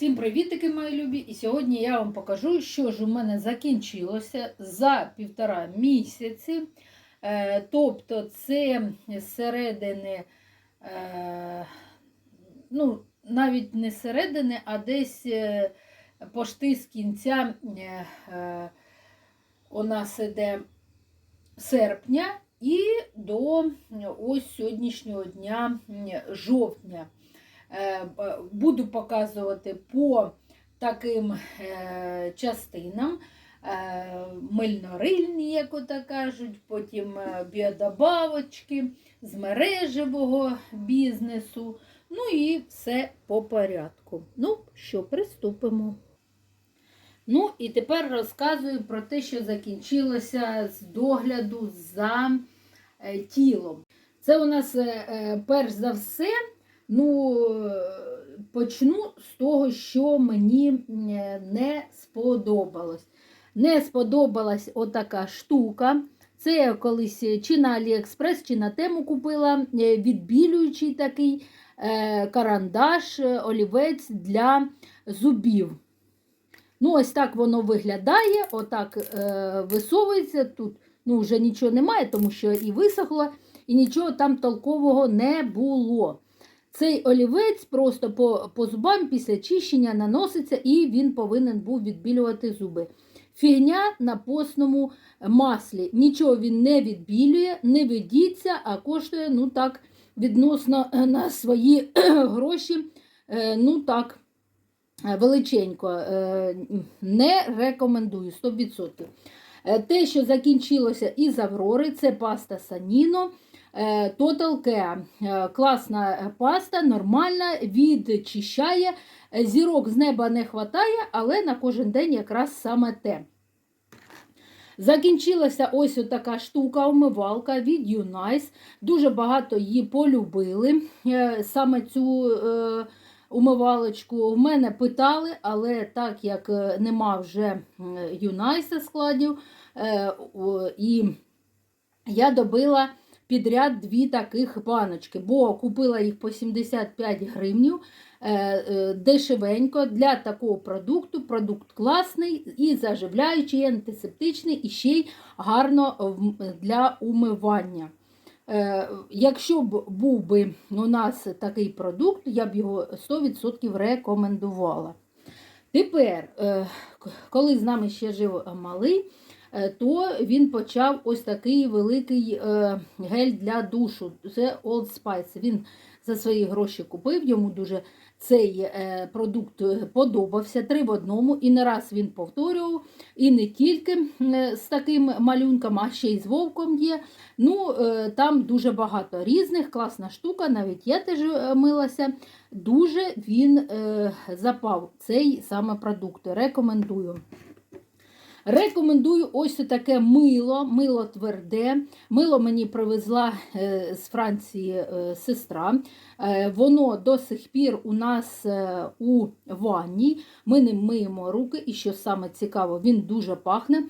Всім привітики, мої любі! І сьогодні я вам покажу, що ж у мене закінчилося за півтора місяці. Е, тобто це середини, е, ну, навіть не середини, а десь е, пошти з кінця у нас іде серпня і до ось сьогоднішнього дня жовтня. Е, Буду показувати по таким е, частинам. Е, Мильнорильні, як ото кажуть, потім біодобавочки з мережевого бізнесу. Ну і все по порядку. Ну що, приступимо. Ну, і тепер розказую про те, що закінчилося з догляду за тілом. Це у нас перш за все, ну, е, почну з того, що мені е, не сподобалось. Не сподобалась отака штука. Це я колись чи на Аліекспрес, чи на тему купила е, відбілюючий такий е, карандаш, е, олівець для зубів. Ну, ось так воно виглядає, отак е, висовується. Тут ну, вже нічого немає, тому що і висохло, і нічого там толкового не було. Цей олівець просто по, по зубам після чищення наноситься і він повинен був відбілювати зуби. Фігня на постному маслі. Нічого він не відбілює, не ведіться, а коштує ну так, відносно е, на свої гроші. е, Ну так, е, величенько. Не рекомендую 100%. Е, Те, що закінчилося із Аврори, це паста Саніно. Е, Total Care. Е, Класна паста, нормальна, відчищає. Зірок з неба не вистачає, але на кожен день якраз саме те. Закінчилася ось така штука, умивалка від Юнайс. Дуже багато її полюбили. е, Саме цю умивалочку. В мене питали, але так як нема вже Юнайса складів, і я добила підряд дві таких баночки, бо купила їх по 75 гривнів. е, е, Дешевенько для такого продукту. Продукт класний і заживляючий, і антисептичний, і ще й гарно для умивання. Е, Якщо б був би у нас такий продукт, я б його 100% рекомендувала. Тепер, е, коли з нами ще жив малий, е, то він почав ось такий великий е, гель для душу. Це Old Spice. Він за свої гроші купив, йому дуже цей е, продукт е, подобався три в одному, і не раз він повторював, і не тільки е, з таким малюнком, а ще й з вовком є. Ну, е, Там дуже багато різних, класна штука, навіть я теж е, милася. Дуже він е, запав цей саме продукт. Рекомендую. Рекомендую ось таке мило, мило тверде. Мило мені привезла е, з Франції е, сестра. Е, воно до сих пір у нас у ванні. Ми ним миємо руки, і що саме цікаво, він дуже пахне.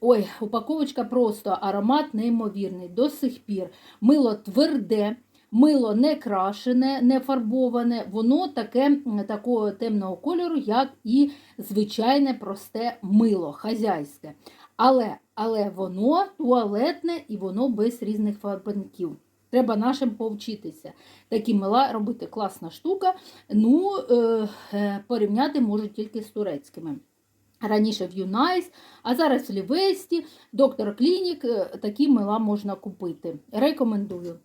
Ой, упаковочка просто аромат неймовірний. До сих пір. Мило тверде, мило не крашене, не фарбоване, воно таке такого темного кольору, як і звичайне просте мило, хазяйське. Але, але воно туалетне і воно без різних фарбанків. Треба нашим повчитися. Такі мила робити класна штука. Ну, е, е, порівняти можуть тільки з турецькими. Раніше в Юнайс, а зараз в Лівесті, доктор Клінік, е, такі мила можна купити. Рекомендую.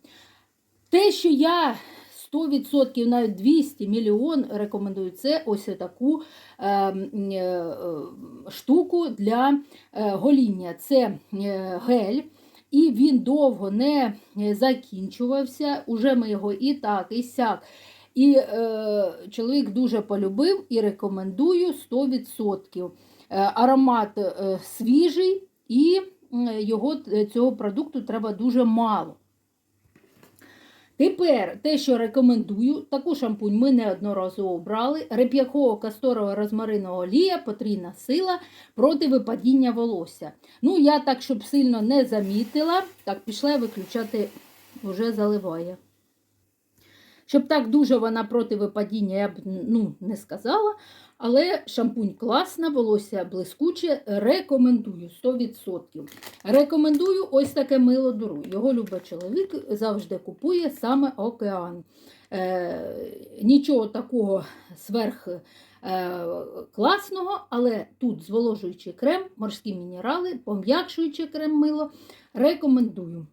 Те, що я 100%, навіть 200 мільйон рекомендую, це ось таку е, е, штуку для е, гоління. Це е, гель. І він довго не закінчувався. Уже ми його і так, і сяк. І е, чоловік дуже полюбив і рекомендую 100%. Е, аромат е, свіжий, і його е, цього продукту треба дуже мало. Тепер те, що рекомендую, таку шампунь ми неодноразово брали. Реп'яково касторова розмаринова олія, потрійна сила проти випадіння волосся. Ну, я так, щоб сильно не замітила, так пішла виключати, вже заливає. Щоб так дуже вона проти випадіння, я б ну, не сказала. Але шампунь класна, волосся блискуче. Рекомендую 100%. Рекомендую ось таке мило дуру. Його любить чоловік, завжди купує саме океан. Е, нічого такого сверх е, класного, але тут зволожуючий крем, морські мінерали, пом'якшуючий крем мило. Рекомендую.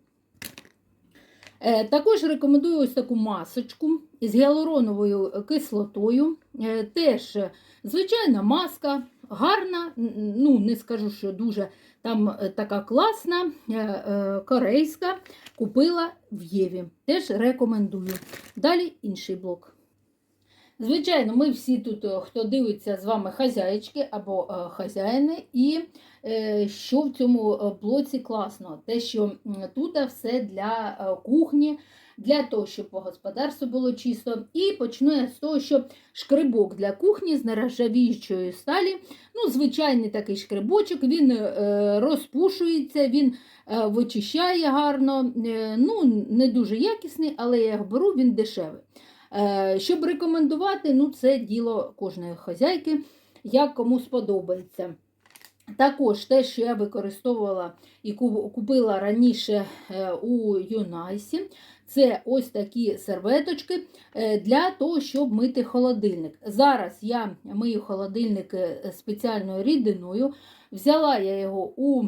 Е, Також рекомендую ось таку масочку з гіалуроновою кислотою. Е, Теж е, звичайна маска, гарна, ну не скажу, що дуже там така класна, корейська. Купила в Єві. Теж рекомендую. Далі інший блок. Звичайно, ми всі тут, е, хто дивиться з вами хазяєчки або е, хазяїни, і е, що в цьому блоці класно? Те, що тут все для кухні, для того, щоб по господарству було чисто. І почну я з того, що шкрибок для кухні з нержавіючої сталі. Ну, звичайний такий шкрибочок, він розпушується, він вичищає гарно. Ну, не дуже якісний, але я його беру, він дешевий. Е, Щоб рекомендувати, ну це діло кожної хазяйки, як кому сподобається. Також те, що я використовувала і купила раніше е, у Юнайсі, це ось такі серветочки е, для того, щоб мити холодильник. Зараз я мию холодильник спеціальною рідиною. Взяла я його у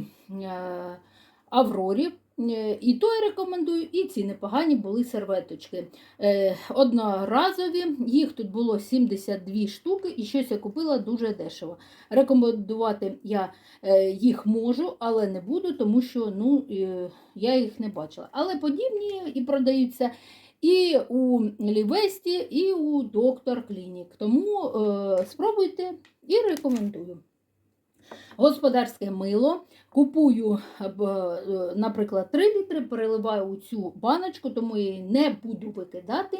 Аврорі. Е, І той рекомендую, і ці непогані були серветочки. Е, Одноразові, їх тут було 72 штуки, і щось я купила дуже дешево. Рекомендувати я е, їх можу, але не буду, тому що ну, я їх не бачила. Але подібні і продаються і у Лівесті, і у Доктор Клінік. Тому спробуйте і рекомендую. Господарське мило. Купую, е, наприклад, 3 літри, переливаю у цю баночку, тому я її не буду викидати.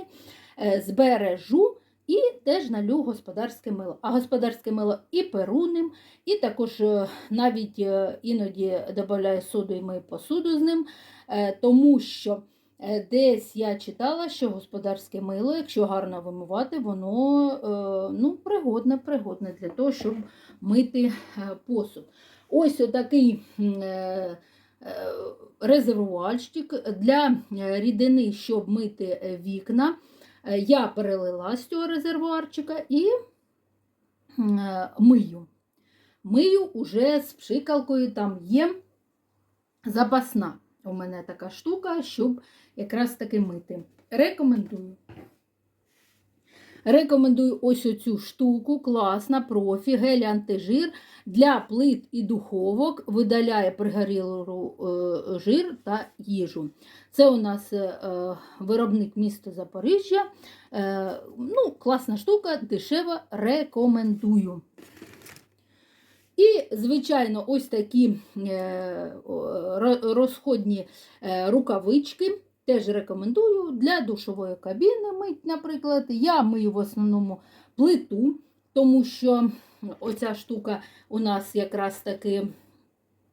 Е, Збережу і теж налю господарське мило. А господарське мило і перу ним, і також е, навіть е, іноді додаю соду і мию посуду з ним, е, тому що е, десь я читала, що господарське мило, якщо гарно вимивати, воно е, ну, пригодне, пригодне для того, щоб мити е, посуд. Ось отакий е, е, резервуальчик для е, рідини, щоб мити е, вікна. Е, Я перелила з цього резервуарчика і е, мию. Мию уже з пшикалкою, там є запасна. У мене така штука, щоб якраз таки мити. Рекомендую. Рекомендую ось оцю штуку, класна, профі, гель антижир для плит і духовок, видаляє пригорілий е, жир та їжу. Це у нас е, виробник міста Запоріжжя. Е, ну, класна штука, дешева, рекомендую. І, звичайно, ось такі е, розходні е, рукавички. Теж рекомендую для душової кабіни мить, наприклад. Я мию в основному плиту, тому що оця штука у нас якраз таки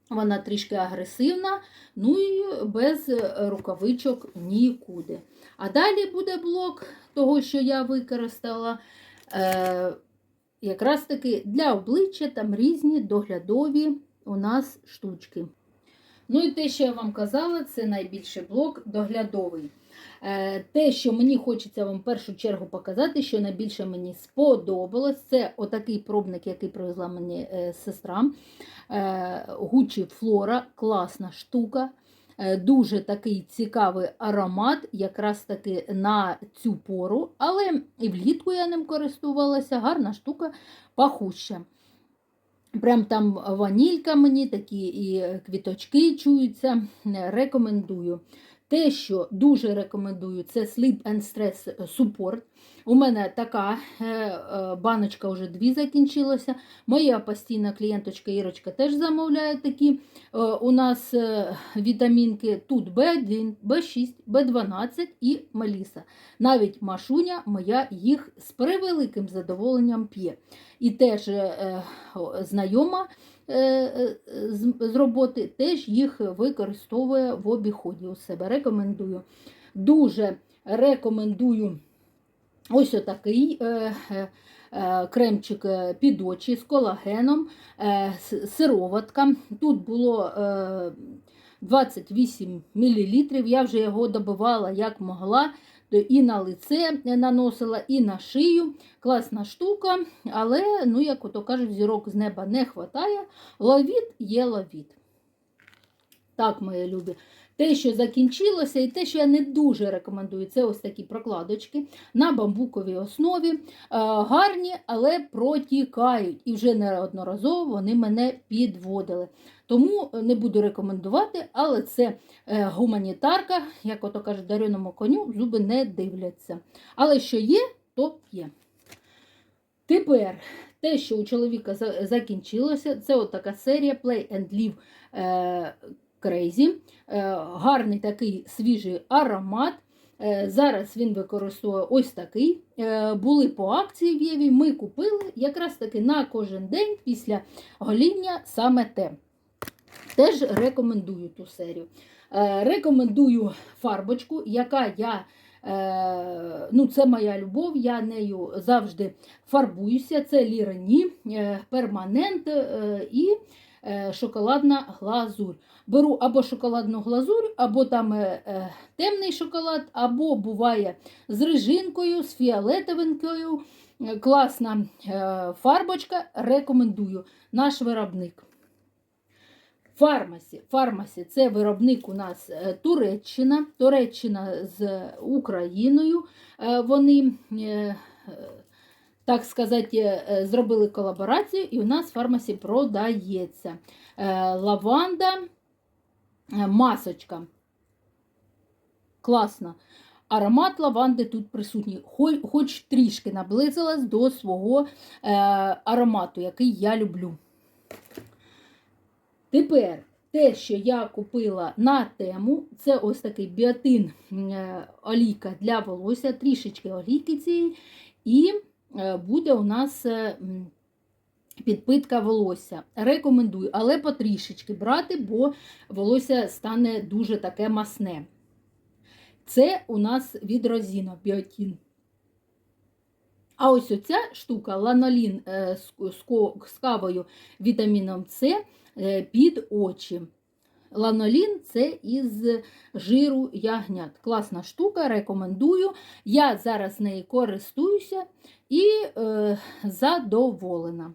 вона трішки агресивна, ну і без рукавичок нікуди. А далі буде блок того, що я використала. Е, якраз таки для обличчя там різні доглядові у нас штучки. Ну і те, що я вам казала, це найбільший блок доглядовий. Е, Те, що мені хочеться вам в першу чергу показати, що найбільше мені сподобалось, це отакий пробник, який привезла мені е, сестра. Гучі Флора, класна штука. Е, Дуже такий цікавий аромат, якраз таки на цю пору, але і влітку я ним користувалася, гарна штука, пахуща. Прям там ванілька мені, такі і квіточки чуються. Е, Рекомендую. Те, що дуже рекомендую, це Sleep and Stress Support. У мене така е, е, баночка вже дві закінчилася. Моя постійна клієнточка Ірочка теж замовляє такі. Е, у нас вітамінки тут В1, В6, В12 і Меліса. Навіть Машуня моя їх з превеликим задоволенням п'є. І теж знайома з роботи теж їх використовує в обіході у себе. Рекомендую. Дуже рекомендую Ось отакий е, е, е, кремчик під очі з колагеном, сироватка. Тут було е, 28 мл. Я вже його добивала як могла. І на лице наносила, і на шию. Класна штука, але, ну, як ото кажуть, зірок з неба не вистачає. Ловіт є ловіт. Так, мої любі. Те, що закінчилося, і те, що я не дуже рекомендую, це ось такі прокладочки на бамбуковій основі. Е, гарні, але протікають. І вже неодноразово вони мене підводили. Тому не буду рекомендувати, але це е, гуманітарка, як ото кажуть, дареному коню, зуби не дивляться. Але що є, то є. Тепер те, що у чоловіка закінчилося, це от така серія Play and Live Crazy. Е, гарний такий свіжий аромат. Е, Зараз він використовує ось такий. Е, Були по акції в Єві. Ми купили якраз таки на кожен день після гоління саме те. Теж рекомендую ту серію. Рекомендую фарбочку, яка я. Ну, це моя любов, я нею завжди фарбуюся. Це лірені, перманент і шоколадна глазурь. Беру або шоколадну глазурь, або там е, е, темний шоколад, або буває з рижинкою, з фіолетовинкою. Е, Класна е, фарбочка, рекомендую. Наш виробник. Фармасі. Фармасі це виробник у нас е, Туреччина. Туреччина з Україною. Е, Вони, е, е, так сказати, е, зробили колаборацію, і у нас в фармасі продається Е, лаванда, е, масочка. Класно. Аромат лаванди тут присутній, хоч, трішки наблизилась до свого е, аромату, який я люблю. Тепер те, що я купила на тему, це ось такий біотин е, олійка для волосся, трішечки олійки цієї, і е, буде у нас е, підпитка волосся. Рекомендую, але потрішечки брати, бо волосся стане дуже таке масне. Це у нас від Розіно біотін. А ось оця штука ланолін е, з, кавою вітаміном С е, під очі. Ланолін це із жиру ягнят. Класна штука, рекомендую. Я зараз нею користуюся і е, задоволена.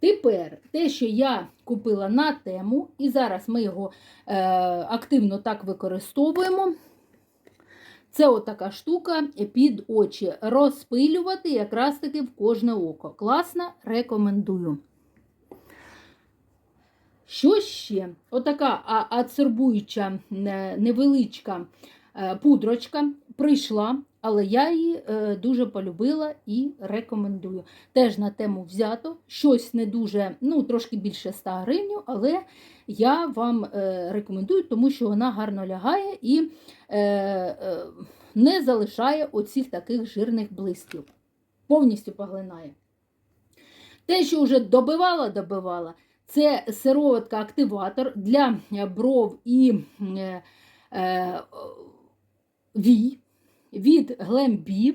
Тепер те, що я купила на тему, і зараз ми його е, активно так використовуємо. Це отака штука під очі. Розпилювати якраз таки в кожне око. Класно, рекомендую. Що ще? Отака ацербуюча невеличка е, пудрочка прийшла, але я її е, дуже полюбила і рекомендую. Теж на тему взято. Щось не дуже, ну, трошки більше 100 гривень, але я вам е, рекомендую, тому що вона гарно лягає і не залишає оцих таких жирних блисків. Повністю поглинає. Те, що вже добивала, добивала, це сироватка активатор для е, бров і е, е, вій від Glambi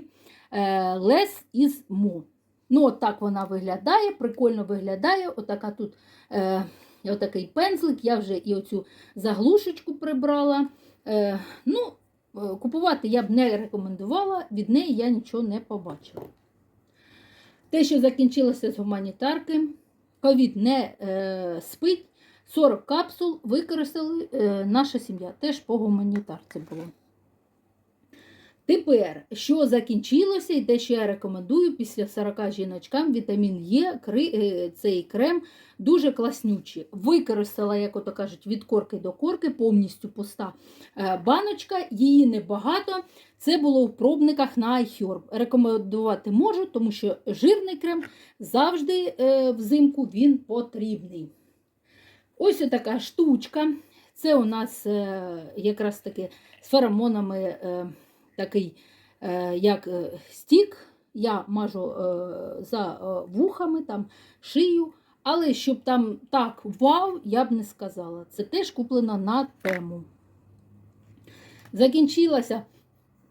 е, Less is More. Ну, от так вона виглядає, прикольно виглядає. Отака тут е, отакий пензлик. Я вже і оцю заглушечку прибрала. Е, ну, е, Купувати я б не рекомендувала, від неї я нічого не побачила. Те, що закінчилося з гуманітарки, ковід не е, спить, 40 капсул використали е, наша сім'я. Теж по гуманітарці було. Тепер, що закінчилося, і те, що я рекомендую після 40 жіночкам, вітамін Е, е, цей крем дуже класнючий. Використала, як ото кажуть, від корки до корки, повністю пуста е, баночка, її небагато. Це було в пробниках на iHerb. Рекомендувати можу, тому що жирний крем завжди е, взимку він потрібний. Ось така штучка. Це у нас якраз таки з феромонами такий, е, як е, стік. Я мажу е, за вухами, там, шию. Але щоб там так вау, я б не сказала. Це теж куплено на тему. Закінчилася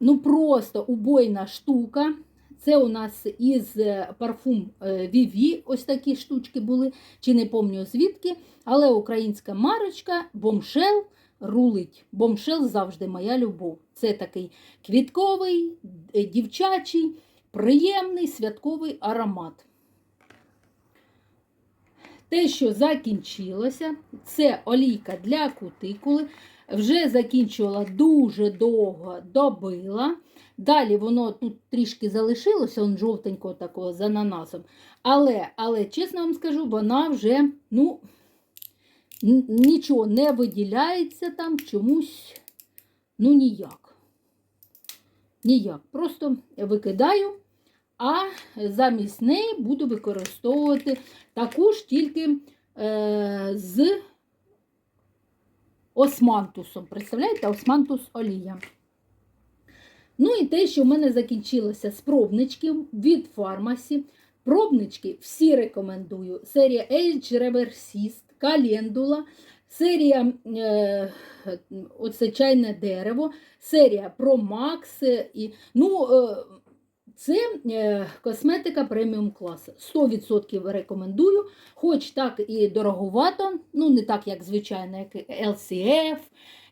ну просто убойна штука. Це у нас із парфум Віві, ось такі штучки були, чи не пам'ятаю звідки. Але українська марочка Бомшел рулить. Бомшел завжди моя любов. Це такий квітковий, е, дівчачий, приємний святковий аромат. Те, що закінчилося, це олійка для кутикули. Вже закінчувала дуже довго, добила. Далі воно тут трішки залишилося, он жовтенького такого з ананасом. Але, але, чесно вам скажу, вона вже ну, нічого не виділяється там чомусь. Ну, ніяк. Ніяк. Просто викидаю, а замість неї буду використовувати таку ж тільки е, з османтусом. Представляєте, османтус олія. Ну і те, що в мене закінчилося з пробничків від фармасі. Пробнички всі рекомендую. Серія Age Reversist, Календула, серія е, оце чайне дерево, серія Pro Max. І, ну, е, це е, косметика преміум класу. 100% рекомендую. Хоч так і дороговато, ну не так, як звичайно, як LCF,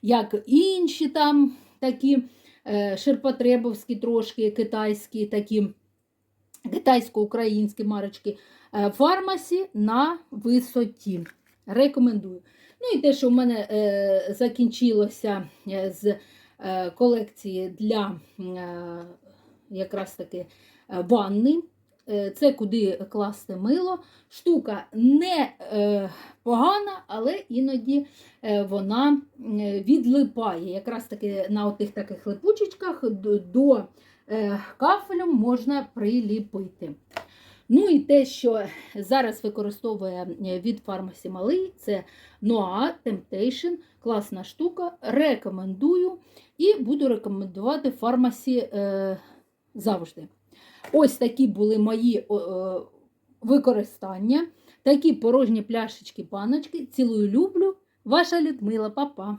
як інші там такі е, ширпотребовські трошки китайські такі китайсько-українські марочки е, фармасі на висоті. Рекомендую. Ну і те, що в мене е, закінчилося е, з е, колекції для е, якраз таки е, ванни. Е, Це куди класти мило. Штука не е, погана, але іноді вона відлипає. Якраз таки на отих таких липучечках до е, кафелю можна приліпити. Ну і те, що зараз використовує е, від фармасі малий, це Noa Temptation, класна штука. Рекомендую і буду рекомендувати фармасі е, завжди. Ось такі були мої о, використання. Такі порожні пляшечки, паночки. Цілую, люблю. Ваша Людмила, папа.